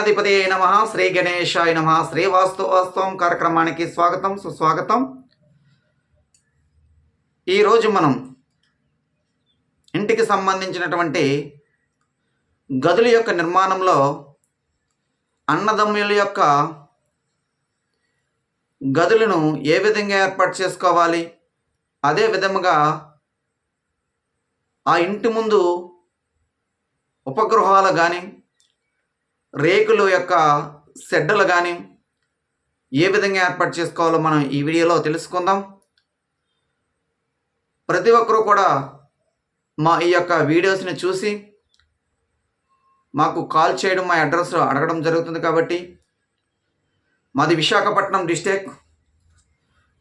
అధిపతి నమ. శ్రీ గణేశాయ నమ. శ్రీ వాస్తు వాస్తవం కార్యక్రమానికి స్వాగతం సుస్వాగతం. ఈరోజు మనం ఇంటికి సంబంధించినటువంటి గదుల యొక్క నిర్మాణంలో అన్నదమ్ముల యొక్క గదులను ఏ విధంగా ఏర్పాటు చేసుకోవాలి? అదే విధముగా ఆ ఇంటి ముందు ఉపగృహాలు కానీ రేకుల యొక్క సెడ్డలు కానీ ఏ విధంగా ఏర్పాటు చేసుకోవాలో మనం ఈ వీడియోలో తెలుసుకుందాం. ప్రతి ఒక్కరూ కూడా మా ఈ యొక్క వీడియోస్ని చూసి మాకు కాల్ చేయడం మా అడ్రస్ అడగడం జరుగుతుంది కాబట్టి మాది విశాఖపట్నం డిస్టిక్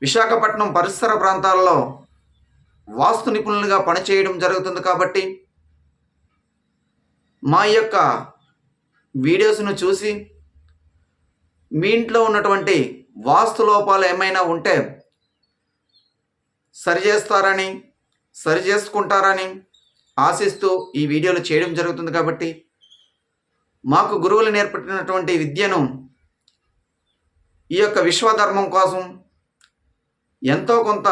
విశాఖపట్నం పరిసర ప్రాంతాల్లో వాస్తు నిపుణులుగా పనిచేయడం జరుగుతుంది కాబట్టి మా యొక్క వీడియోస్ను చూసి మీ ఇంట్లో ఉన్నటువంటి వాస్తు లోపాలు ఏమైనా ఉంటే సరి చేస్తారని సరి చేసుకుంటారని ఆశిస్తూ ఈ వీడియోలు చేయడం జరుగుతుంది కాబట్టి మాకు గురువులు నేర్పడినటువంటి విద్యను ఈ యొక్క విశ్వధర్మం కోసం ఎంతో కొంత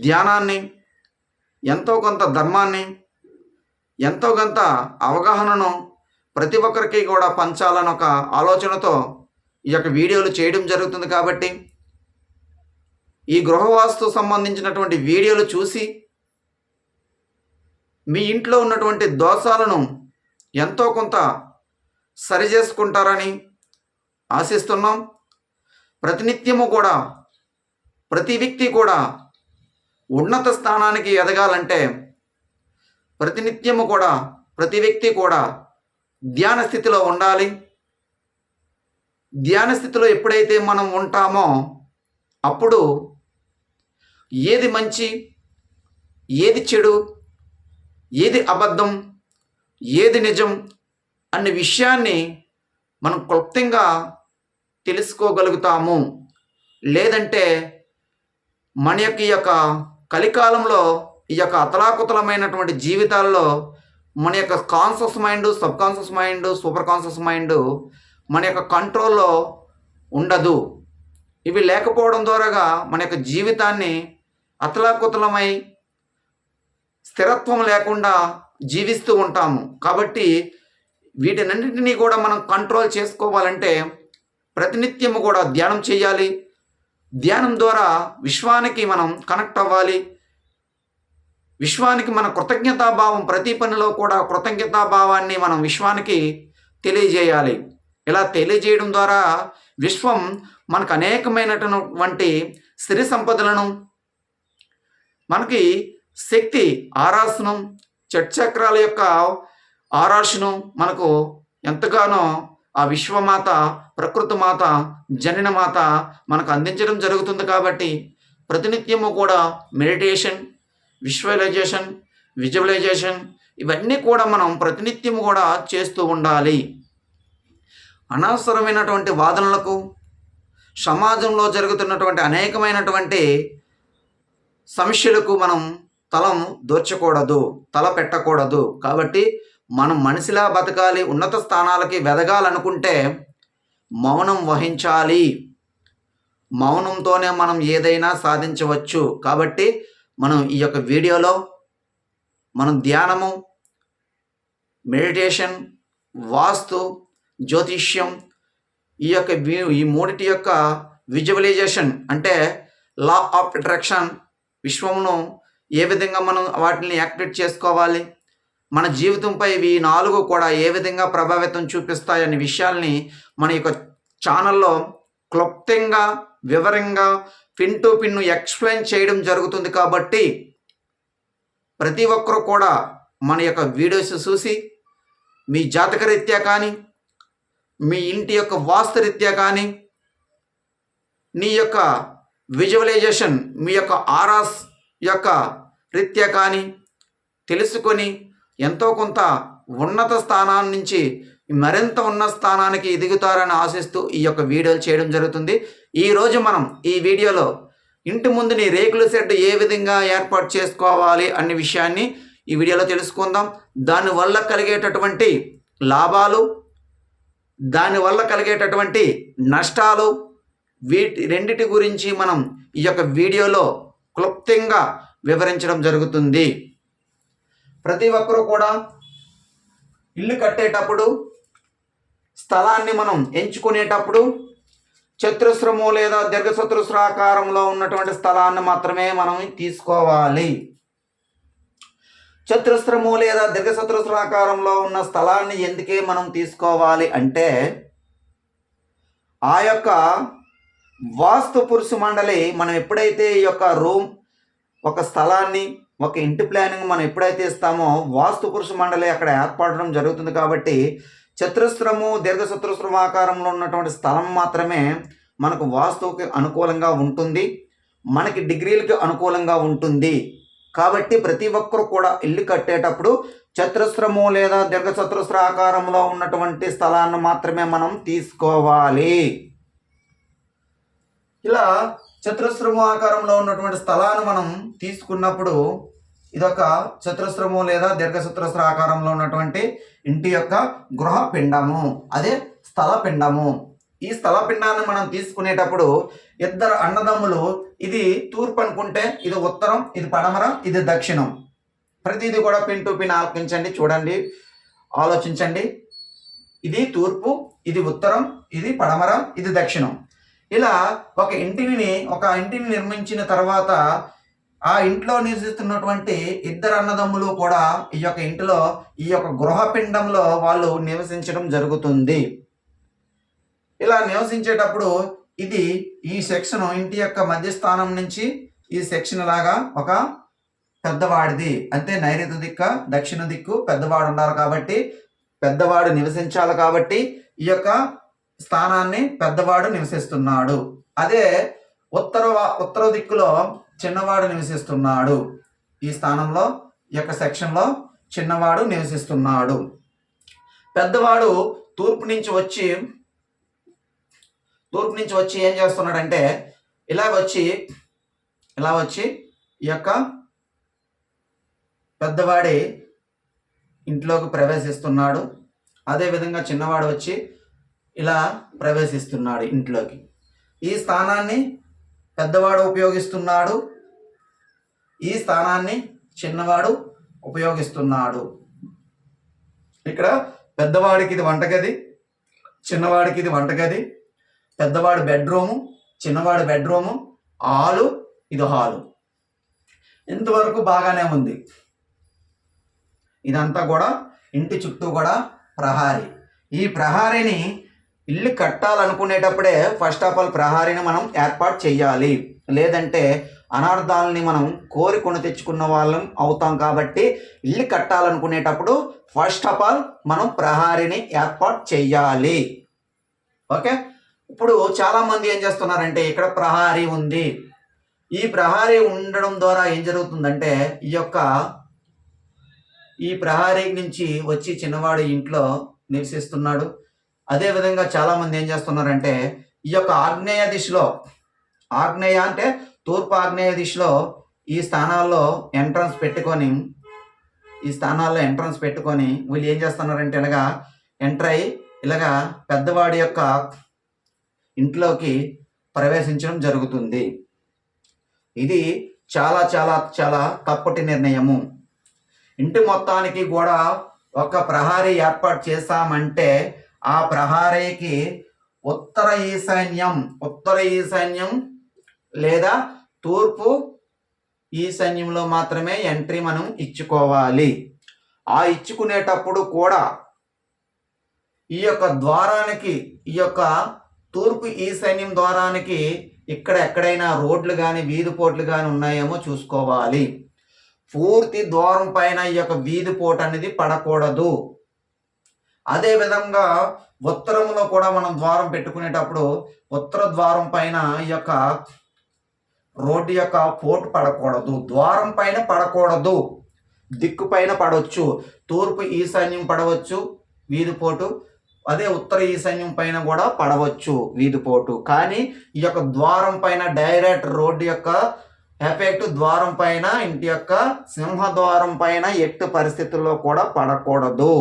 ధ్యానాన్ని ఎంతో కొంత ధర్మాన్ని ఎంతో కొంత అవగాహనను ప్రతి ఒక్కరికి కూడా పంచాలని ఒక ఆలోచనతో ఈ యొక్క వీడియోలు చేయడం జరుగుతుంది కాబట్టి ఈ గృహవాస్తు సంబంధించినటువంటి వీడియోలు చూసి మీ ఇంట్లో ఉన్నటువంటి దోషాలను ఎంతో కొంత సరి చేసుకుంటారని ఆశిస్తున్నాం. ప్రతినిత్యము కూడా ప్రతి వ్యక్తి కూడా ఉన్నత స్థానానికి ఎదగాలంటే ప్రతినిత్యము కూడా ప్రతి వ్యక్తి కూడా ధ్యాన స్థితిలో ఉండాలి. ధ్యాన స్థితిలో ఎప్పుడైతే మనం ఉంటామో అప్పుడు ఏది మంచి ఏది చెడు ఏది అబద్ధం ఏది నిజం అనే విషయాన్ని మనం క్లుప్తంగా తెలుసుకోగలుగుతాము. లేదంటే మన యొక్క ఈ యొక్క కలికాలంలో ఈ యొక్క అతలాకుతలమైనటువంటి జీవితాల్లో మన యొక్క conscious mind subconscious mind superconscious mind మన యొక్క కంట్రోల్లో ఉండదు. ఇవి లేకపోవడం ద్వారాగా మన యొక్క జీవితాన్ని అతలాకుతలమై స్థిరత్వం లేకుండా జీవిస్తూ ఉంటాము. కాబట్టి వీటినన్నింటినీ కూడా మనం కంట్రోల్ చేసుకోవాలంటే ప్రతినిత్యము కూడా ధ్యానం చేయాలి. ధ్యానం ద్వారా విశ్వానికి మనం కనెక్ట్ అవ్వాలి. విశ్వానికి మన కృతజ్ఞతాభావం ప్రతి పనిలో కూడా కృతజ్ఞతాభావాన్ని మనం విశ్వానికి తెలియజేయాలి. ఇలా తెలియజేయడం ద్వారా విశ్వం మనకు అనేకమైనటువంటి సిరి సంపదలను మనకి శక్తి ఆరాసనం చక్రాల యొక్క ఆరాశను మనకు ఎంతగానో ఆ విశ్వమాత ప్రకృతి మాత జనన మాత మనకు అందించడం జరుగుతుంది కాబట్టి ప్రతినిత్యము కూడా మెడిటేషన్ విజువలైజేషన్ విజువలైజేషన్ ఇవన్నీ కూడా మనం ప్రతినిత్యం కూడా చేస్తూ ఉండాలి. అనవసరమైనటువంటి వాదనలకు సమాజంలో జరుగుతున్నటువంటి అనేకమైనటువంటి సమస్యలకు మనం తలం దోర్చకూడదు తల పెట్టకూడదు. కాబట్టి మనం మనిషిలా బతకాలి ఉన్నత స్థానాలకి వెదగాలనుకుంటే మౌనం వహించాలి. మౌనంతోనే మనం ఏదైనా సాధించవచ్చు. కాబట్టి మనం ఈ యొక్క వీడియోలో మనం ధ్యానము మెడిటేషన్ వాస్తు జ్యోతిష్యం ఈ యొక్క ఈ మూడిటి యొక్క విజువలైజేషన్ అంటే లా ఆఫ్ అట్రాక్షన్ విశ్వమును ఏ విధంగా మనం వాటిని యాక్టివేట్ చేసుకోవాలి మన జీవితంపై ఇవి నాలుగు కూడా ఏ విధంగా ప్రభావితం చూపిస్తాయనే విషయాల్ని మన యొక్క ఛానల్లో క్లుప్తంగా వివరంగా పిన్ టు పిన్ను ఎక్స్ప్లెయిన్ చేయడం జరుగుతుంది కాబట్టి ప్రతి ఒక్కరూ కూడా మన యొక్క వీడియోస్ చూసి మీ జాతకరీత్యా కానీ మీ ఇంటి యొక్క వాస్తు రీత్యా కానీ నీ యొక్క విజువలైజేషన్ మీ యొక్క ఆరాస్ యొక్క రీత్యా కానీ తెలుసుకొని ఎంతో కొంత ఉన్నత స్థానాన్ని నుంచి మరింత ఉన్న స్థానానికి ఎదుగుతారని ఆశిస్తూ ఈ యొక్క వీడియోలు చేయడం జరుగుతుంది. ఈరోజు మనం ఈ వీడియోలో ఇంటి ముందుని రేకుల షెడ్ ఏ విధంగా ఏర్పాటు చేసుకోవాలి అనే విషయాన్ని ఈ వీడియోలో తెలుసుకుందాం. దానివల్ల కలిగేటటువంటి లాభాలు దానివల్ల కలిగేటటువంటి నష్టాలు వీటి రెండిటి గురించి మనం ఈ యొక్క వీడియోలో క్లుప్తంగా వివరించడం జరుగుతుంది. ప్రతి ఒక్కరూ కూడా ఇల్లు కట్టేటప్పుడు స్థలాన్ని మనం ఎంచుకునేటప్పుడు చతురస్రము లేదా దీర్ఘచతురస్రాకారంలో ఉన్నటువంటి స్థలాన్ని మాత్రమే మనం తీసుకోవాలి. చతురస్రము లేదా దీర్ఘచతురస్రాకారంలో ఉన్న స్థలాన్ని ఎందుకే మనం తీసుకోవాలి అంటే ఆ యొక్క వాస్తు పురుషు మండలి మనం ఎప్పుడైతే ఈ యొక్క రూమ్ ఒక స్థలాన్ని ఒక ఇంటి ప్లానింగ్ మనం ఎప్పుడైతే ఇస్తామో వాస్తు పురుష మండలి అక్కడ ఏర్పడడం జరుగుతుంది కాబట్టి చతురస్రము దీర్ఘచతురస్రం ఆకారంలో ఉన్నటువంటి స్థలం మాత్రమే మనకు వాస్తువుకి అనుకూలంగా ఉంటుంది. మనకి డిగ్రీలకి అనుకూలంగా ఉంటుంది. కాబట్టి ప్రతి ఒక్కరు కూడా ఇల్లు కట్టేటప్పుడు చతురస్రము లేదా దీర్ఘచతురస్ర ఆకారంలో ఉన్నటువంటి స్థలాన్ని మాత్రమే మనం తీసుకోవాలి. ఇలా చతురస్రము ఆకారంలో ఉన్నటువంటి స్థలాన్ని మనం తీసుకున్నప్పుడు ఇదొక చతురస్రము లేదా దీర్ఘచతురస్ర ఆకారంలో ఉన్నటువంటి ఇంటి యొక్క గృహ పిండము అదే స్థల పిండము ఈ స్థల పిండాన్ని మనం తీసుకునేటప్పుడు ఇద్దరు అన్నదమ్ములు ఇది తూర్పు అనుకుంటే ఇది ఉత్తరం ఇది పడమర ఇది దక్షిణం. ప్రతిదీ కూడా పిన్ టు పిన్ ఆలోచించండి చూడండి ఆలోచించండి. ఇది తూర్పు ఇది ఉత్తరం ఇది పడమర ఇది దక్షిణం. ఇలా ఒక ఇంటిని ఒక ఇంటిని నిర్మించిన తర్వాత ఆ ఇంట్లో నివసిస్తున్నటువంటి ఇద్దరు అన్నదమ్ములు కూడా ఈ యొక్క ఇంటిలో ఈ యొక్క గృహపిండంలో వాళ్ళు నివసించడం జరుగుతుంది. ఇలా నివసించేటప్పుడు ఇది ఈ సెక్షన్ ఇంటి యొక్క మధ్యస్థానం నుంచి ఈ సెక్షన్ లాగా ఒక పెద్దవాడిది. అంటే నైరుతి దిక్క దక్షిణ దిక్కు పెద్దవాడు ఉండాలి కాబట్టి పెద్దవాడు నివసించాలి కాబట్టి ఈ యొక్క స్థానాన్ని పెద్దవాడు నివసిస్తున్నాడు. అదే ఉత్తర ఉత్తర దిక్కులో చిన్నవాడు నివసిస్తున్నాడు. ఈ స్థానంలో ఈ యొక్క సెక్షన్లో చిన్నవాడు నివసిస్తున్నాడు. పెద్దవాడు తూర్పు నుంచి వచ్చి తూర్పు నుంచి వచ్చి ఏం చేస్తున్నాడంటే ఇలా వచ్చి ఇలా వచ్చి ఈ యొక్క పెద్దవాడి ఇంట్లోకి ప్రవేశిస్తున్నాడు. అదేవిధంగా చిన్నవాడు వచ్చి ఇలా ప్రవేశిస్తున్నాడు ఇంట్లోకి. ఈ స్థానాన్ని పెద్దవాడు ఉపయోగిస్తున్నాడు. ఈ స్థానాన్ని చిన్నవాడు ఉపయోగిస్తున్నాడు. ఇక్కడ పెద్దవాడికి ఇది వంటగది చిన్నవాడికి ఇది వంటగది పెద్దవాడు బెడ్రూము చిన్నవాడు బెడ్రూము హాలు ఇది హాలు. ఇంతవరకు బాగానే ఉంది. ఇదంతా కూడా ఇంటి చుట్టూ కూడా ప్రహారీ. ఈ ప్రహారీని ఇల్లు కట్టాలనుకునేటప్పుడే ఫస్ట్ ఆఫ్ ఆల్ ప్రహారీని మనం ఏర్పాటు చేయాలి లేదంటే అనార్థాలని మనం కోరికొని తెచ్చుకున్న వాళ్ళం అవుతాం కాబట్టి ఇల్లు కట్టాలనుకునేటప్పుడు ఫస్ట్ ఆఫ్ ఆల్ మనం ప్రహారీని ఏర్పాటు చేయాలి ఓకే? ఇప్పుడు చాలామంది ఏం చేస్తున్నారంటే ఇక్కడ ప్రహారీ ఉంది. ఈ ప్రహారీ ఉండడం ద్వారా ఏం జరుగుతుందంటే ఈ యొక్క ఈ ప్రహారీ నుంచి వచ్చి చిన్నవాడు ఇంట్లో నివసిస్తున్నాడు. అదేవిధంగా చాలామంది ఏం చేస్తున్నారంటే ఈ యొక్క ఆగ్నేయ దిశలో ఆగ్నేయ అంటే తూర్పు ఆగ్నేయ దిశలో ఈ స్థానాల్లో ఎంట్రన్స్ పెట్టుకొని ఈ స్థానాల్లో ఎంట్రన్స్ పెట్టుకొని వీళ్ళు ఏం చేస్తున్నారంటే ఇలాగా ఎంటర్ అయ్యి ఇలాగా పెద్దవాడి యొక్క ఇంట్లోకి ప్రవేశించడం జరుగుతుంది. ఇది చాలా చాలా చాలా తప్పటి నిర్ణయము. ఇంటి మొత్తానికి కూడా ఒక ప్రహారీ ఏర్పాటు చేశామంటే ఆ ప్రహారీకి ఉత్తర ఈశాన్యం ఉత్తర ఈశాన్యం లేదా తూర్పు ఈశాన్యంలో మాత్రమే ఎంట్రీ మనం ఇచ్చుకోవాలి. ఆ ఇచ్చుకునేటప్పుడు కూడా ఈ యొక్క ద్వారానికి ఈ యొక్క తూర్పు ఈశాన్యం ద్వారానికి ఇక్కడ ఎక్కడైనా రోడ్లు కానీ వీధి పోట్లు కానీ ఉన్నాయేమో చూసుకోవాలి. పూర్తి ద్వారం పైన ఈ యొక్క వీధి పోటు అనేది పడకూడదు. అదే విధంగా ఉత్తరంలో కూడా మనం ద్వారం పెట్టుకునేటప్పుడు ఉత్తర ద్వారం పైన ఈ యొక్క రోడ్డు యొక్క పోటు పడకూడదు ద్వారం పైన పడకూడదు దిక్కు పైన పడవచ్చు తూర్పు ఈశాన్యం పడవచ్చు వీధిపోటు అదే ఉత్తర ఈశాన్యం పైన కూడా పడవచ్చు వీధిపోటు కానీ ఈ యొక్క ద్వారం పైన డైరెక్ట్ రోడ్డు యొక్క ఎఫెక్ట్ ద్వారం పైన ఇంటి యొక్క సింహద్వారం పైన ఎట్టు పరిస్థితుల్లో కూడా పడకూడదు.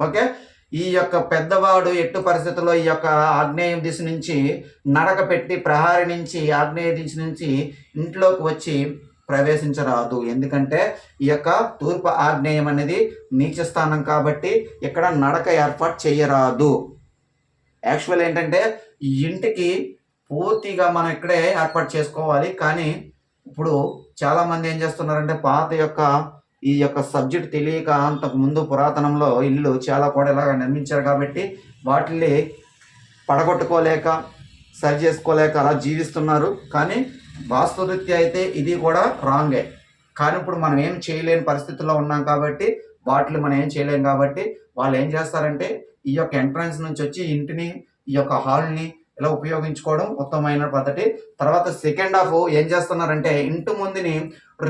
ఓకే? ఈ యొక్క పెద్దవాడు ఎట్టు పరిస్థితుల్లో ఈ యొక్క ఆగ్నేయ దిశ నుంచి నడక పెట్టి ప్రహారి నుంచి ఆగ్నేయ దిశ నుంచి ఇంట్లోకి వచ్చి ప్రవేశించరాదు. ఎందుకంటే ఈ యొక్క తూర్పు ఆగ్నేయం అనేది నీచ స్థానం కాబట్టి ఇక్కడ నడక ఏర్పాటు చేయరాదు. యాక్చువల్ ఏంటంటే ఈ ఇంటికి పూర్తిగా మనం ఇక్కడే ఏర్పాటు చేసుకోవాలి. కానీ ఇప్పుడు చాలామంది ఏం చేస్తున్నారంటే పాత యొక్క ఈ యొక్క సబ్జెక్ట్ తెలియక అంతకు ముందు పురాతనంలో ఇల్లు చాలా కూడా ఇలాగ నిర్మించారు కాబట్టి వాటిని పడగొట్టుకోలేక సరి చేసుకోలేక అలా జీవిస్తున్నారు. కానీ వాస్తురీత్యా అయితే ఇది కూడా రాంగే. కానీ ఇప్పుడు మనం ఏం చేయలేని పరిస్థితుల్లో ఉన్నాం కాబట్టి వాటిని మనం ఏం చేయలేం కాబట్టి వాళ్ళు ఏం చేస్తారంటే ఈ యొక్క ఎంట్రన్స్ నుంచి వచ్చి ఇంటిని ఈ యొక్క హాల్ని ఇలా ఉపయోగించుకోవడం ఉత్తమమైన పద్ధతి. తర్వాత సెకండ్ హాఫ్ ఏం చేస్తున్నారంటే ఇంటి ముందుని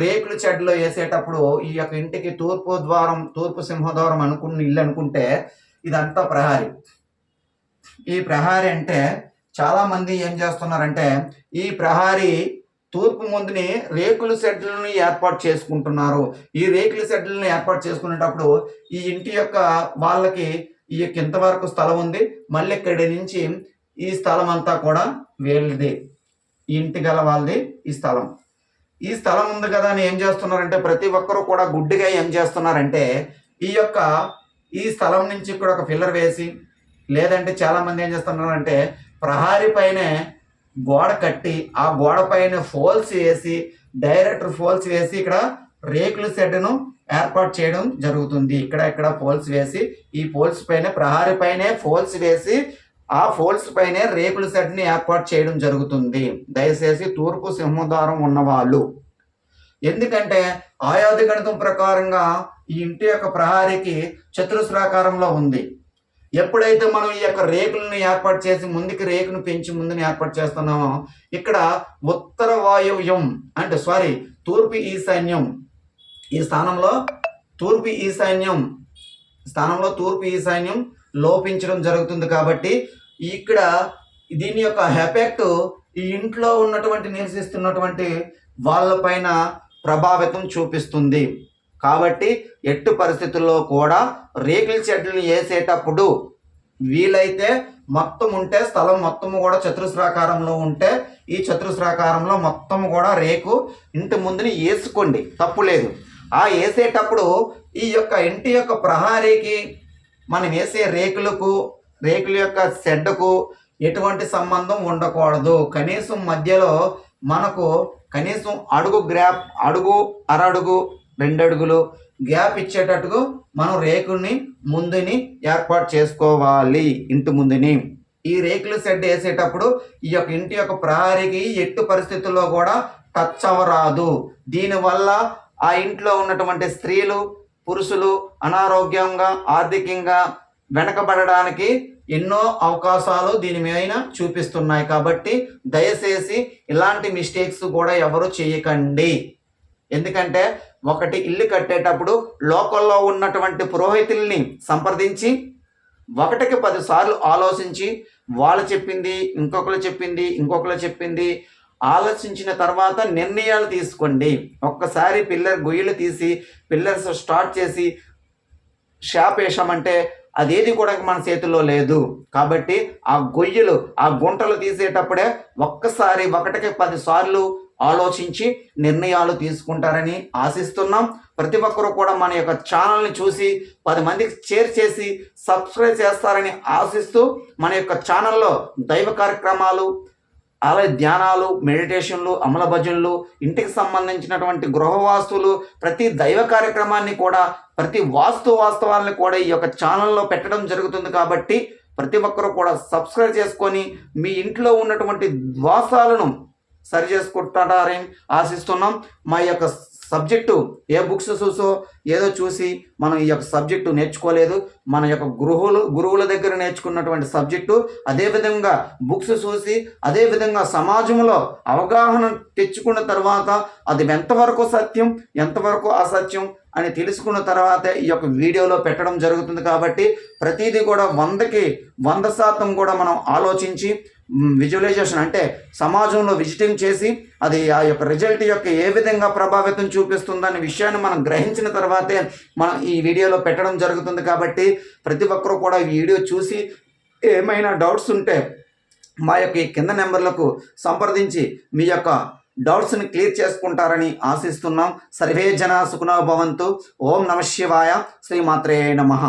రేకుల చెడ్లో వేసేటప్పుడు ఈ యొక్క ఇంటికి తూర్పు ద్వారం తూర్పు సింహద్వారం అనుకున్న ఇల్లు అనుకుంటే ఇదంతా ప్రహారీ. ఈ ప్రహారీ అంటే చాలా మంది ఏం చేస్తున్నారంటే ఈ ప్రహారీ తూర్పు ముందుని రేకుల షెడ్లను ఏర్పాటు చేసుకుంటున్నారు. ఈ రేకుల షెడ్లను ఏర్పాటు చేసుకునేటప్పుడు ఈ ఇంటి యొక్క వాళ్ళకి ఈ యొక్క ఇంతవరకు స్థలం ఉంది. మళ్ళీ ఇక్కడి నుంచి ఈ స్థలం అంతా కూడా వీళ్ళది. ఇంటి గల వాళ్ళది ఈ స్థలం. ఈ స్థలం ఉంది కదా అని ఏం చేస్తున్నారంటే ప్రతి ఒక్కరూ కూడా గుడ్డిగా ఏం చేస్తున్నారంటే ఈ యొక్క ఈ స్థలం నుంచి ఇక్కడ ఒక పిల్లర్ వేసి లేదంటే చాలామంది ఏం చేస్తున్నారంటే ప్రహారీ పైనే గోడ కట్టి ఆ గోడ పైన ఫోల్స్ వేసి డైరెక్టర్ ఫోల్స్ వేసి ఇక్కడ రేకుల షెడ్ను ఏర్పాటు చేయడం జరుగుతుంది. ఇక్కడ ఇక్కడ పోల్స్ వేసి ఈ పోల్స్ పైన ప్రహారీ పైనే ఫోల్స్ వేసి ఆ ఫోల్స్ పైనే రేకుల సెట్ని ఏర్పాటు చేయడం జరుగుతుంది. దయచేసి తూర్పు సింహద్వారం ఉన్నవాళ్ళు. ఎందుకంటే ఆయాది గణితం ప్రకారంగా ఈ ఇంటి యొక్క ప్రహారీకి చతురస్రాకారంలో ఉంది. ఎప్పుడైతే మనం ఈ యొక్క రేకులను ఏర్పాటు చేసి ముందుకి రేకును పెంచి ముందుని ఏర్పాటు చేస్తున్నామో ఇక్కడ ఉత్తర వాయువ్యం అంటే సారీ తూర్పు ఈశాన్యం ఈ స్థానంలో తూర్పు ఈశాన్యం స్థానంలో తూర్పు ఈశాన్యం లోపించడం జరుగుతుంది కాబట్టి ఇక్కడ దీని యొక్క ఎఫెక్ట్ ఈ ఇంట్లో ఉన్నటువంటి నివసిస్తున్నటువంటి వాళ్ళపైన ప్రభావితం చూపిస్తుంది. కాబట్టి ఎట్టు పరిస్థితుల్లో కూడా రేకుల చెట్లు వేసేటప్పుడు వీలైతే మొత్తం ఉంటే స్థలం మొత్తం కూడా చతురస్రాకారంలో ఉంటే ఈ చతురస్రాకారంలో మొత్తం కూడా రేకు ఇంటి ముందుని వేసుకోండి. తప్పు లేదు. ఆ వేసేటప్పుడు ఈ యొక్క ఇంటి యొక్క ప్రహారీకి మనం వేసే రేకులకు రేకుల యొక్క షెడ్కు ఎటువంటి సంబంధం ఉండకూడదు. కనీసం మధ్యలో మనకు కనీసం అడుగు గ్రాప్ అడుగు అరడుగు రెండు అడుగులు గ్యాప్ ఇచ్చేటట్టుగా మనం రేకుల్ని ముందుని ఏర్పాటు చేసుకోవాలి. ఇంటి ముందుని. ఈ రేకుల షెడ్ వేసేటప్పుడు ఈ యొక్క ఇంటి యొక్క ప్రహారీకి ఎట్టు పరిస్థితుల్లో కూడా టచ్ అవ్వరాదు. దీనివల్ల ఆ ఇంట్లో ఉన్నటువంటి స్త్రీలు పురుషులు అనారోగ్యంగా ఆర్థికంగా వెనకబడడానికి ఎన్నో అవకాశాలు దీని మీద చూపిస్తున్నాయి కాబట్టి దయచేసి ఇలాంటి మిస్టేక్స్ కూడా ఎవరు చేయకండి. ఎందుకంటే ఒకటి ఇల్లు కట్టేటప్పుడు లోకల్లో ఉన్నటువంటి పురోహితుల్ని సంప్రదించి ఒకటికి పదిసార్లు ఆలోచించి వాళ్ళు చెప్పింది ఇంకొకరు చెప్పింది ఇంకొకరు చెప్పింది ఆలోచించిన తర్వాత నిర్ణయాలు తీసుకోండి. ఒక్కసారి పిల్లర్ గొయ్యలు తీసి పిల్లర్స్ స్టార్ట్ చేసి షాప్ వేసామంటే అదేది కూడా మన చేతిలో లేదు. కాబట్టి ఆ గొయ్యలు ఆ గుంటలు తీసేటప్పుడే ఒక్కసారి ఒకటికి పదిసార్లు ఆలోచించి నిర్ణయాలు తీసుకుంటారని ఆశిస్తున్నాం. ప్రతి ఒక్కరూ కూడా మన యొక్క ఛానల్ని చూసి పది మందికి షేర్ చేసి సబ్స్క్రైబ్ చేస్తారని ఆశిస్తూ మన యొక్క ఛానల్లో దైవ కార్యక్రమాలు అలాగే ధ్యానాలు మెడిటేషన్లు అమల భజనలు ఇంటికి సంబంధించినటువంటి గృహ వాస్తువులు ప్రతి దైవ కార్యక్రమాన్ని కూడా ప్రతి వాస్తు వాస్తవాలను కూడా ఈ యొక్క ఛానల్లో పెట్టడం జరుగుతుంది కాబట్టి ప్రతి ఒక్కరూ కూడా సబ్స్క్రైబ్ చేసుకొని మీ ఇంట్లో ఉన్నటువంటి ద్వాసాలను సరి చేసుకుంటారని ఆశిస్తున్నాం. మా యొక్క సబ్జెక్టు ఏ బుక్స్ చూసో ఏదో చూసి మనం ఈ యొక్క సబ్జెక్టు నేర్చుకోలేదు మన యొక్క గురువులు గురువుల దగ్గర నేర్చుకున్నటువంటి సబ్జెక్టు అదేవిధంగా బుక్స్ చూసి అదేవిధంగా సమాజంలో అవగాహన తెచ్చుకున్న తర్వాత అది ఎంతవరకు సత్యం ఎంతవరకు అసత్యం అని తెలుసుకున్న తర్వాత ఈ యొక్క వీడియోలో పెట్టడం జరుగుతుంది కాబట్టి ప్రతిదీ కూడా వందకి వంద శాతం కూడా మనం ఆలోచించి విజువలైజేషన్ అంటే సమాజంలో విజిటింగ్ చేసి అది ఆ యొక్క రిజల్ట్ యొక్క ఏ విధంగా ప్రభావితం చూపిస్తుందనే విషయాన్ని మనం గ్రహించిన తర్వాతే మనం ఈ వీడియోలో పెట్టడం జరుగుతుంది కాబట్టి ప్రతి ఒక్కరూ కూడా ఈ వీడియో చూసి ఏమైనా డౌట్స్ ఉంటే మా యొక్క ఈ కింద నెంబర్లకు సంప్రదించి మీ యొక్క డౌట్స్ని క్లియర్ చేసుకుంటారని ఆశిస్తున్నాం. సర్వే జన సుఖనో భవంతు. ఓం నమ శివాయ. శ్రీమాత్రే నమః.